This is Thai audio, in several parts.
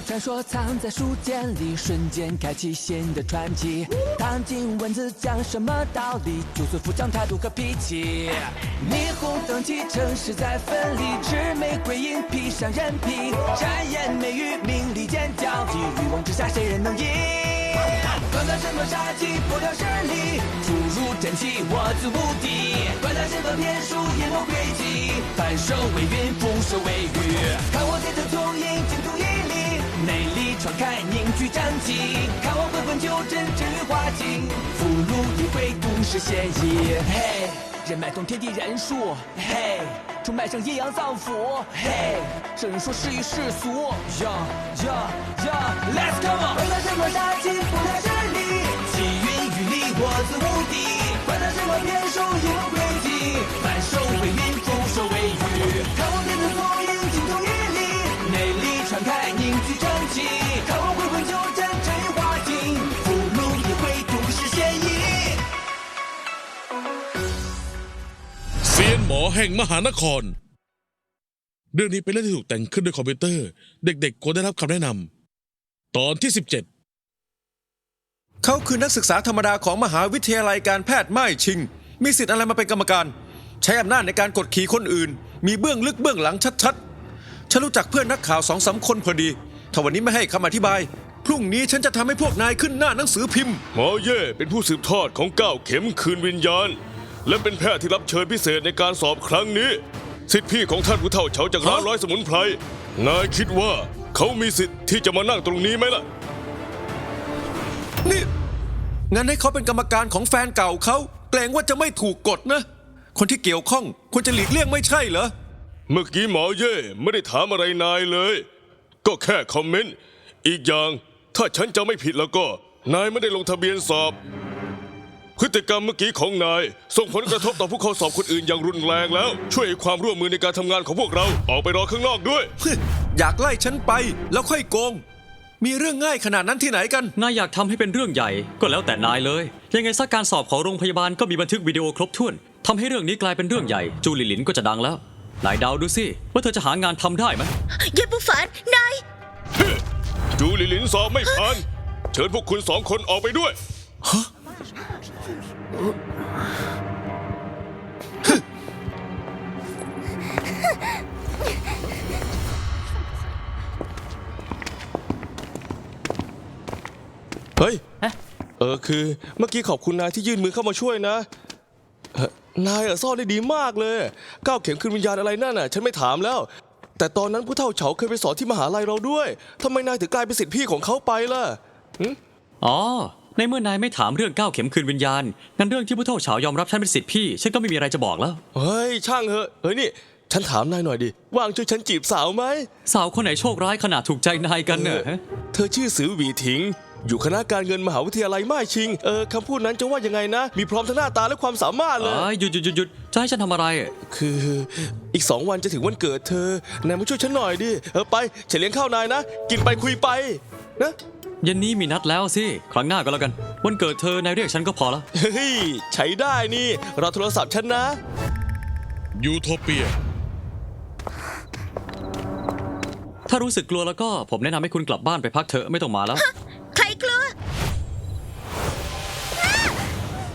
传说藏在书简里，瞬间开启新的传奇。唐今文字讲什么道理？竹笋副将态度和脾气。霓虹灯起城市在分离，魑魅鬼影披上人皮，谗言媚语，名利间交集，欲望之下谁人能赢？管他什么杀机，破掉实力，出入真气，我自无敌。管他什么骗术，阴谋诡计，反手为云，覆手为雨。看我天生聪颖，精通毅力，内力传开，凝聚战机。看我混混纠正，真与化境，福禄一回，共识协议。嘿，人脉通天地人术，嘿，出卖上阴阳脏腑，嘿，圣人说事与世俗，yo yo yo，let's go！管他什么杀气，不太实力，气运与力，我自无敌。管他什么骗术，阴谋 凝聚正气。看我回魂纠正，真与化境，俘虏一回，共识协议。 เซียนหมอแห่งมหานคร เรื่องนี้เป็นเรื่องที่ถูกแต่งขึ้นด้วยคอมพิวเตอร์ เด็กๆควรได้รับคำแนะนำตอนที่ 17 เขาคือนักศึกษาธรรมดาของมหาวิทยาลัยการแพทย์ไม่ชิง มีสิทธิ์อะไรมาเป็นกรรมการ ใช้อำนาจในการกดขี่คนอื่น มีเบื้องลึกเบื้องหลังชัดๆ ฉันรู้จักเพื่อนนักข่าวสองสามคนพอดี ถ้าวันนี้ไม่ให้คำอธิบาย พรุ่งนี้ฉันจะทำให้พวกนายขึ้นหน้าหนังสือพิมพ์ หมอเย่เป็นผู้สืบทอดของเก้าเข็มคืนวิญญาณ และเป็นแพทย์ที่รับเชิญพิเศษในการสอบครั้งนี้ สิทธิพี่ของท่านผู้เฒ่าเฉาจากร้านร้อยสมุนไพรนายคิดว่าเขามีสิทธิ์ที่จะมานั่งตรงนี้ไหมล่ะ นี่ งั้นให้เขาเป็นกรรมการของแฟนเก่าเขาเกรงว่าจะไม่ถูกกฎนะ คนที่เกี่ยวข้องควรจะหลีกเลี่ยงไม่ใช่เหรอ เมื่อกี้หมอเย่ไม่ได้ถามอะไรนายเลย ก็แค่คอมเมนต์ อีกอย่างถ้าฉันจะไม่ผิดแล้วก็ นายไม่ได้ลงทะเบียนสอบ พฤติกรรมเมื่อกี้ของนาย ส่งผลกระทบต่อผู้เข้าสอบคนอื่นอย่างรุนแรงแล้ว ช่วยให้ความร่วมมือในการทำงานของพวกเราออกไปรอข้างนอกด้วย อยากไล่ฉันไปแล้วค่อยโกง มีเรื่องง่ายขนาดนั้นที่ไหนกัน นายอยากทำให้เป็นเรื่องใหญ่ก็แล้วแต่นายเลย ยังไงซะการสอบของโรงพยาบาลก็มีบันทึกวิดีโอครบถ้วนทำให้เรื่องนี้กลายเป็นเรื่องใหญ่ จูหลิหลินก็จะดังแล้วนายเดาดูสิว่าเธอจะหางานทำได้ไหมเย่ปูฝานนายจูห ลิลินสอบไม่ผ่าน เชิญพวกคุณสองคนออกไปด้วย เฮ้ย เออคือเมื่อกี้ขอบคุณนายที่ยื่นมือเข้ามาช่วยนะเอ่อนายอะซ่อนได้ดีมากเลย ก้าวเข็มคืนวิญญาณอะไรนั่นน่ะ ฉันไม่ถามแล้ว แต่ตอนนั้นผู้เฒ่าเฉาเคยไปสอนที่มหาลัยเราด้วยทำไมนายถึงกลายเป็นสิทธิพี่ของเขาไปล่ะอ๋อ ในเมื่อนายไม่ถามเรื่องก้าวเข็มคืนวิญญาณ งั้นเรื่องที่ผู้เฒ่าเฉายอมรับฉันเป็นสิทธิพี่ ฉันก็ไม่มีอะไรจะบอกแล้ว เฮ้ย ช่างเหอะเฮ้ยนี่ ฉันถามนายหน่อยดิว่างช่วยฉันจีบสาวไหมสาวคนไหนโชคร้ายขนาดถูกใจนายกันเนอะฮะเธอชื่อสือหวีถิง อยู่คณะการเงินมหาวิทยาลัยม่ายชิง เออคำพูดนั้นจะว่ายังไงนะ มีพร้อมทั้งหน้าตาและความสามารถเลยเอ้ยหยุดหยุดหยุดหยุดจะให้ฉันทำอะไร คืออีกสองวันจะถึงวันเกิดเธอนายมาช่วยฉันหน่อยดิ เออไปฉันเลี้ยงข้าวนายนะ กินไปคุยไปนะเย็นนี้มีนัดแล้วสิ ครั้งหน้าก็แล้วกัน วันเกิดเธอนายเรียกฉันก็พอละเฮ้ยใช้ได้นี่รอโทรศัพท์ฉันนะ ยูโทเปีย ถ้ารู้สึกกลัวแล้วก็ผมแนะนำให้คุณกลับบ้านไปพักเถอะไม่ต้องมาแล้ว ใครกลัว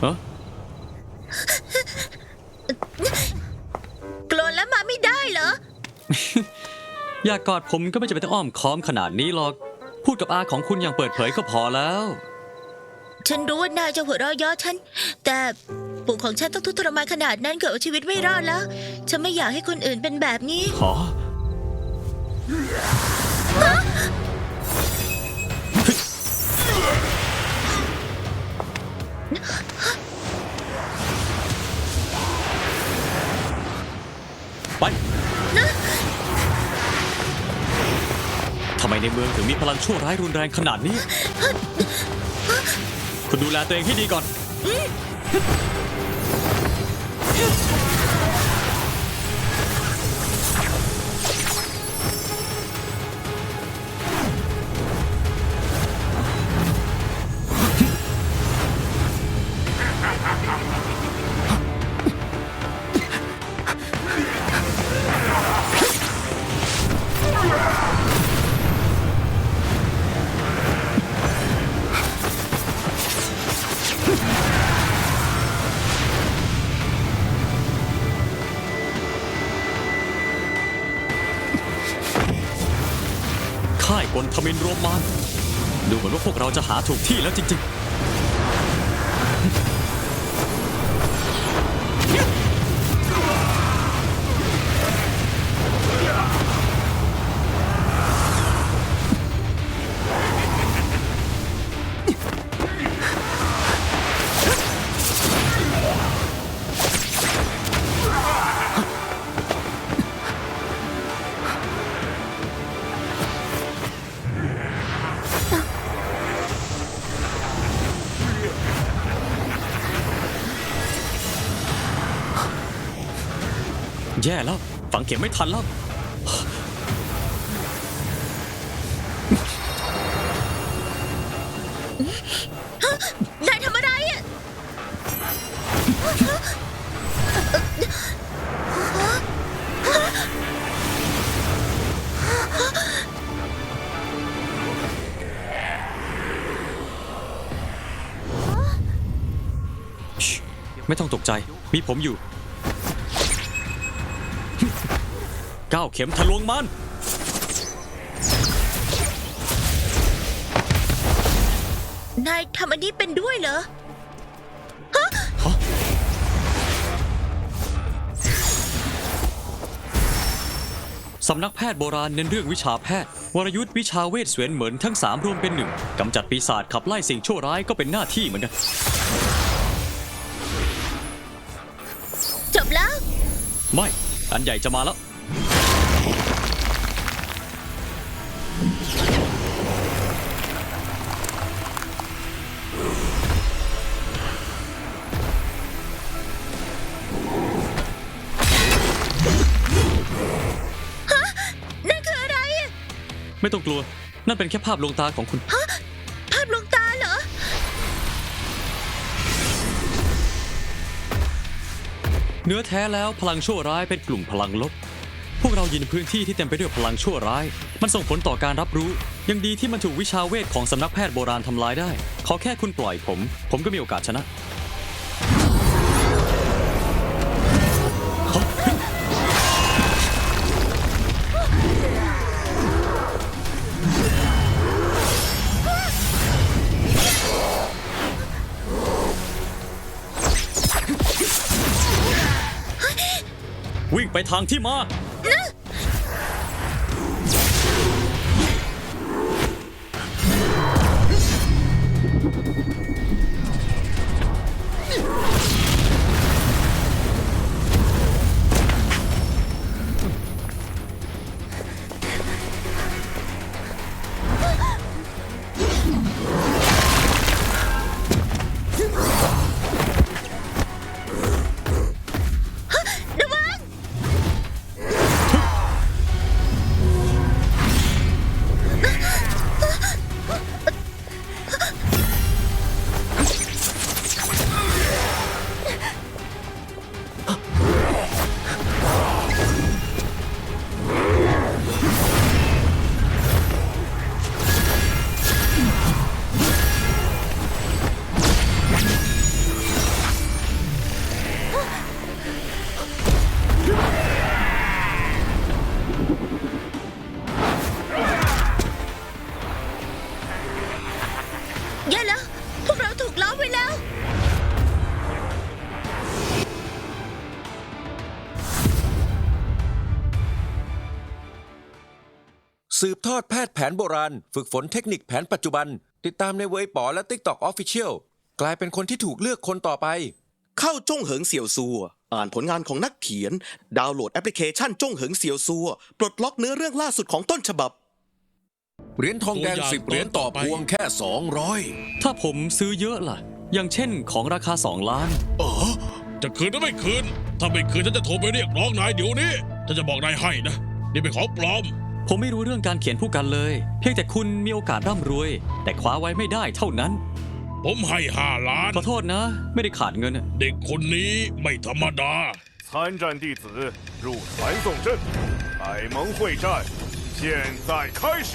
เอ้อกลัวแล้วมาไม่ได้เหรอ อยากกอดผมก็ไม่จะเป็นต้องอ้อมค้อมขนาดนี้หรอก พูดกับอาของคุณอย่างเปิดเผยก็พอแล้ว ฉันรู้ว่านายจะหัวเราะเย่อฉัน แต่ปู่ของฉันต้องทุกข์ทรมานขนาดนั้นเกือบเอาชีวิตไม่รอดแล้ว ฉันไม่อยากให้คนอื่นเป็นแบบนี้ ขอ ไป ทำไมในเมืองถึงมีพลังชั่วร้ายรุนแรงขนาดนี้ คุณดูแลตัวเองให้ดีก่อน มินรวมมารดูเหมือนว่าพวกเราจะหาถูกที่แล้วจริงๆ แย่แล้ว ฝังเข็มไม่ทันแล้ว นายทำอะไรอะไม่ต้องตกใจ มีผมอยู่ ก้าวเข็มทะลวงมัน นายทำอันนี้เป็นด้วยเหรอสำนักแพทย์โบราณเน้นเรื่องวิชาแพทย์ วรยุทธ์วิชาเวทเสวียนเหมือนทั้งสามรวมเป็นหนึ่งกำจัดปีศาจขับไล่สิ่งชั่วร้ายก็เป็นหน้าที่เหมือนกัน จบแล้ว ไม่ อันใหญ่จะมาแล้ว นั่นคืออะไรอะไม่ต้องกลัว นั่นเป็นแค่ภาพลวงตาของคุณภาพลวงตาเหรอ เนื้อแท้แล้วพลังชั่วร้ายเป็นกลุ่มพลังลบพวก เรายืนพื้นที่ที่เต็มไปด้วยพลังชั่วร้าย มันส่งผลต่อการรับรู้ ยังดีที่มันถูกวิชาเวทของสำนักแพทย์โบราณทำลายได้ ขอแค่คุณปล่อยผม ผมก็มีโอกาสชนะวิ่งไปทางที่มา สืบทอดแพทย์แผนโบราณ ฝึกฝนเทคนิคแผนปัจจุบัน ติดตามในเวยป๋อและ TikTok Official กลายเป็นคนที่ถูกเลือกคนต่อไป เข้าจ้งเหิงเสี่ยวซัว อ่านผลงานของนักเขียน ดาวน์โหลดแอปพลิเคชันจ้งเหิงเสี่ยวซัว ปลดล็อกเนื้อเรื่องล่าสุดของต้นฉบับ เหรียญทองแดงตัวอย่างสิบเหรียญต่อต่อไปพวงแค่ 200 ถ้าผมซื้อเยอะล่ะ อย่างเช่นของราคา 2 ล้าน จะคืนหรือไม่คืน ถ้าไม่คืนฉันจะโทรไปเรียกร้องนายเดี๋ยวนี้ฉันจะบอกนายให้นะ นี่เป็นของปลอม ผมไม่รู้เรื่องการเขียนผู้กันเลย เพียงแต่คุณมีโอกาสร่ำรวย แต่คว้าไว้ไม่ได้เท่านั้น ผมให้ห้าล้าน ขอโทษนะ ไม่ได้ขาดเงินอะ เด็กคนนี้ไม่ธรรมดา 参战弟子入传送阵，百盟会战现在开始。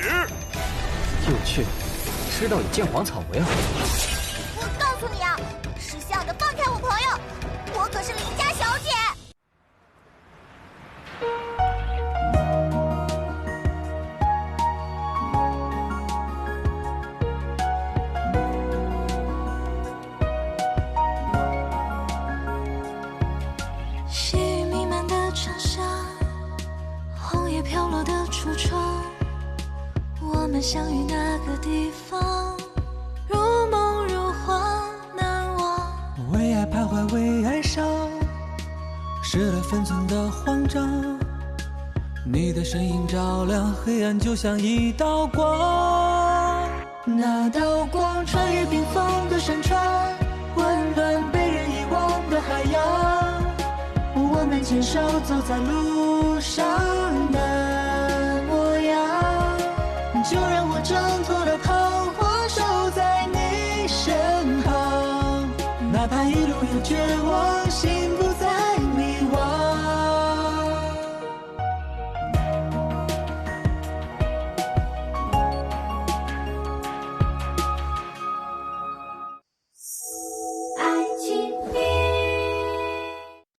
有趣，吃到以见黄草为好。 相遇那个地方，如梦如幻难忘。为爱徘徊，为爱伤，失了分寸的慌张。你的身影照亮黑暗，就像一道光。那道光穿越冰封的山川，温暖被人遗忘的海洋。我们牵手走在路上。挣脱了